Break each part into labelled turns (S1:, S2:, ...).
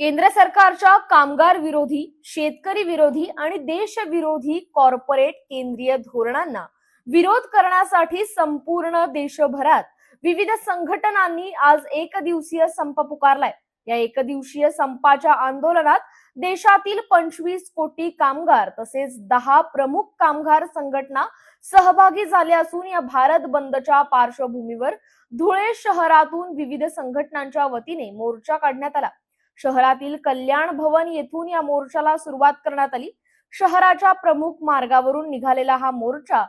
S1: केंद्र सरकारच्या कामगार विरोधी शेतकरी विरोधी आणि देशविरोधी कॉर्पोरेट केंद्रीय धोरणांना विरोध करण्यासाठी संपूर्ण देशभरात विविध संघटनांनी आज एक दिवसीय संप पुकारलाय. या एक दिवसीय संपाच्या आंदोलनात देशातील पंचवीस कोटी कामगार तसेच दहा प्रमुख कामगार संघटना सहभागी झाले असून या भारत बंदच्या पार्श्वभूमीवर धुळे शहरातून विविध संघटनांच्या वतीने मोर्चा काढण्यात आला. शहरातील कल्याण भवन येथून या मोर्चाला सुरुवात करण्यात आली. शहराच्या प्रमुख मार्गावरून निघालेला हा मोर्चा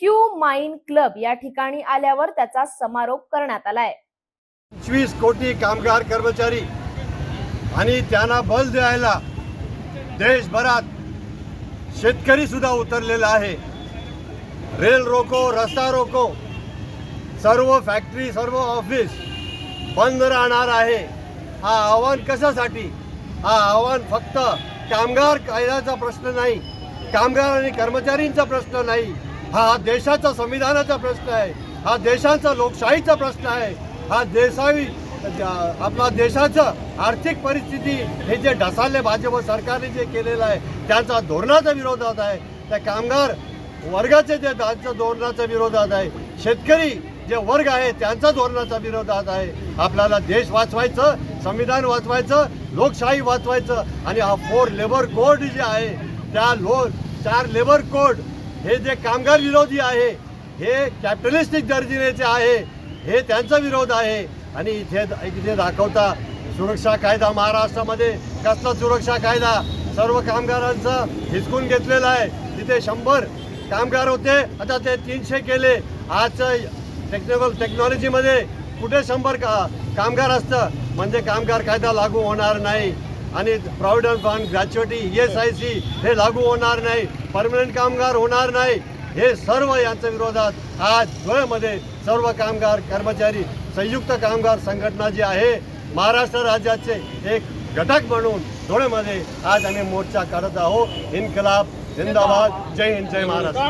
S1: क्यू माइन क्लब या ठिकाणी आल्यावर त्याचा समारोप करण्यात आलाय.
S2: पंचवीस कोटी कामगार कर्मचारी आणि त्यांना बल द्यायला देशभरात शेतकरी सुद्धा उतरलेला आहे. रेल रोको रस्ता रोको सर्व फॅक्टरी सर्व ऑफिस बंद राहणार आहे. हा आव्हान कशासाठी? हा आव्हान फक्त कामगार कायद्याचा प्रश्न नाही. कामगार आणि कर्मचारींचा प्रश्न नाही. हा देशाचा संविधानाचा प्रश्न आहे. हा देशाचा लोकशाहीचा प्रश्न आहे. हा देशावी आपला देशाचं आर्थिक परिस्थिती हे जे ढसाले भाजप सरकारने जे केलेलं आहे त्यांचा धोरणाचा विरोधात आहे. त्या कामगार वर्गाचे जे त्यांच्या धोरणाचा विरोधात आहे. शेतकरी जे वर्ग आहे त्यांचा धोरणाचा विरोधात आहे. आपल्याला देश वाचवायचं संविधान वाचवायचं लोकशाही वाचवायचं आणि हा फोर लेबर कोड जे आहे त्या लो चार लेबर कोड हे जे कामगार विरोधी आहे हे कॅपिटलिस्टिक दर्जिनेचे आहे हे त्यांचा विरोध आहे. आणि इथे इथे दाखवता सुरक्षा कायदा महाराष्ट्रामध्ये. कसला सुरक्षा कायदा? सर्व कामगारांचं हिसकून घेतलेला आहे. तिथे शंभर कामगार होते. आता ते तीनशे केले. आज टेक्निकल टेक्नॉलॉजीमध्ये कुठे शंभर का कामगार असतं. म्हणजे कामगार कायदा लागू होणार नाही. आणि provident fund gratuity E S I C हे लागू होणार नाही. परमनंट कामगार होणार नाही. हे सर्व यांच्या विरोधात आज धुळ्यामध्ये सर्व कामगार कर्मचारी संयुक्त कामगार संघटना जी आहे महाराष्ट्र राज्याचे एक घटक म्हणून धुळेमध्ये आज आम्ही मोर्चा काढत आहोत. इन्कलाब जिंदाबाद. जय हिंद जय महाराष्ट्र.